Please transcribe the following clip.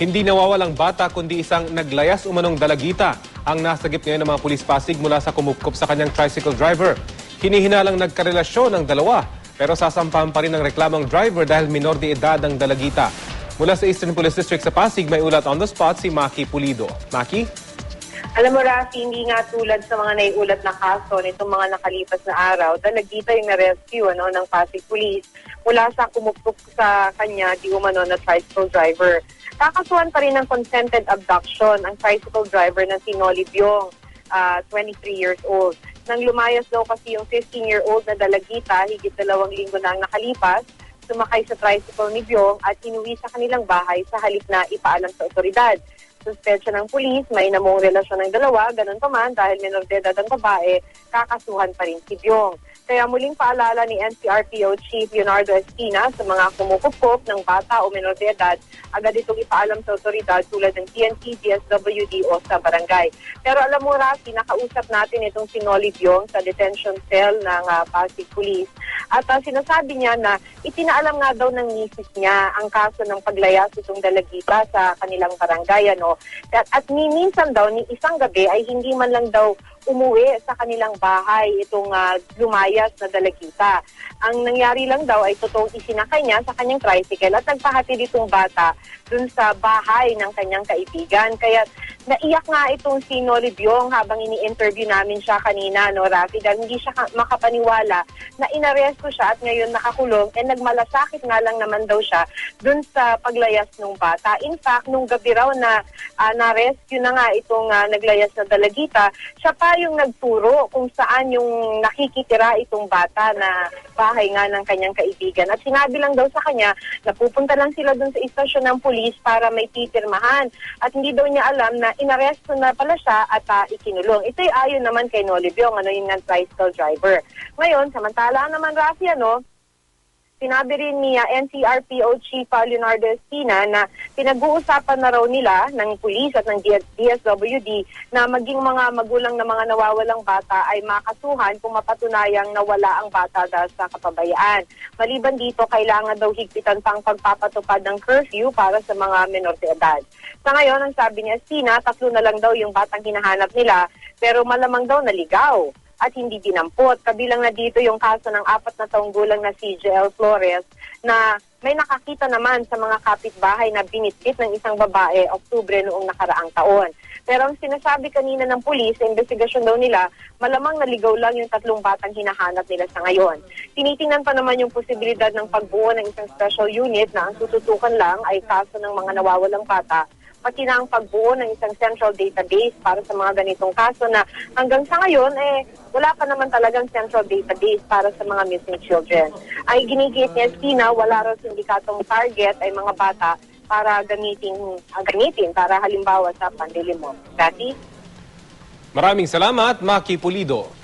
Hindi nawawalang bata kundi isang naglayas umanong dalagita ang nasagip ngayon ng mga pulis Pasig mula sa kumukop sa kanyang tricycle driver. Hinihinalang nagkarelasyon ang dalawa pero sasampahan pa rin ng reklamong driver dahil minor de edad ang dalagita. Mula sa Eastern Police District sa Pasig, may ulat on the spot si Maki Pulido. Maki? Alam mo, Rafi, hindi nga tulad sa mga naiulat na kaso nitong mga nakalipas na araw, dalagita yung na-rescue ano, ng Pasig Police mula sa kumupok sa kanya di umano na tricycle driver. Kakasuhan pa rin ng consented abduction ang tricycle driver na si Noli Biong, ah, 23 years old. Nang lumayas daw kasi yung 15-year-old na dalagita, higit dalawang linggo na ang nakalipas, sumakay sa tricycle ni Biong at inuwi sa kanilang bahay sa halip na ipaalam sa otoridad. Suspetsya ng pulis, may namong relasyon ng dalawa, ganun pa man dahil minor de edad ang babae, kakasuhan pa rin si Biong. Kaya muling paalala ni NCRPO Chief Leonardo Espina sa mga kumukupkop ng bata o minor de edad, agad itong ipaalam sa otoridad tulad ng TNT, DSWD o sa barangay. Pero alam mo, Rafi, nakausap natin itong si Noli Biong sa detention cell ng ah, Pasig Police. At ah, sinasabi niya na itinaalam nga daw ng misis niya ang kaso ng paglayas itong dalagita sa kanilang barangay. Ano? At, at minsan daw, ni isang gabi ay hindi man lang daw umuwi sa kanilang bahay itong ah, lumayas na dalagita. Ang nangyari lang daw ay totoong isinakay niya sa kanyang tricycle at nagpahatid itong bata dun sa bahay ng kanyang kaibigan. Kaya naiyak nga itong si Noli Biong habang ini-interview namin siya kanina, no, Rafi, dahil hindi siya ka- makapaniwala na inaresto siya at ngayon nakakulong and nagmalasakit nga lang naman daw siya dun sa paglayas ng bata. In fact, nung gabi raw na ah, na-rescue na nga itong ah, naglayas na dalagita, siya pa yung nagturo kung saan yung nakikitira itong bata na bahay nga ng kanyang kaibigan. At sinabi lang daw sa kanya na pupunta lang sila dun sa istasyon ng pulis para may titirmahan. At hindi daw niya alam na inaresto na pala siya at ah, ikinulong. Ito'y ayon naman kay Noli Biong, ano yung tricycle driver. Ngayon, samantala naman Rafi, ano, Sinabi rin ni ah, NCRPO Chief ah, Leonardo Espina na pinag-uusapan na raw nila ng pulis at ng DS- DSWD na maging mga magulang na mga nawawalang bata ay makasuhan kung mapatunayang nawala ang bata dahil sa kapabayaan. Maliban dito, kailangan daw higpitan pang pagpapatupad ng curfew para sa mga menor de edad. Sa ngayon, ang sabi ni Espina, tatlo na lang daw yung batang hinahanap nila pero malamang daw naligaw at hindi dinampot. Kabilang na dito yung kaso ng apat na taong gulang na si JL Flores na may nakakita naman sa mga kapitbahay na binitbit ng isang babae Oktubre noong nakaraang taon. Pero ang sinasabi kanina ng pulis sa investigasyon daw nila, malamang naligaw lang yung tatlong batang hinahanap nila sa ngayon. Tinitingnan pa naman yung posibilidad ng pagbuo ng isang special unit na ang tututukan lang ay kaso ng mga nawawalang bata pati na ang pagbuo ng isang central database para sa mga ganitong kaso na hanggang sa ngayon, eh, wala pa naman talagang central database para sa mga missing children. Ay ginigit ni Espina, wala raw sindikatong target ay mga bata para gamitin, ah, gamitin para halimbawa sa pandilimon. Kathy? Maraming salamat, Maki Pulido.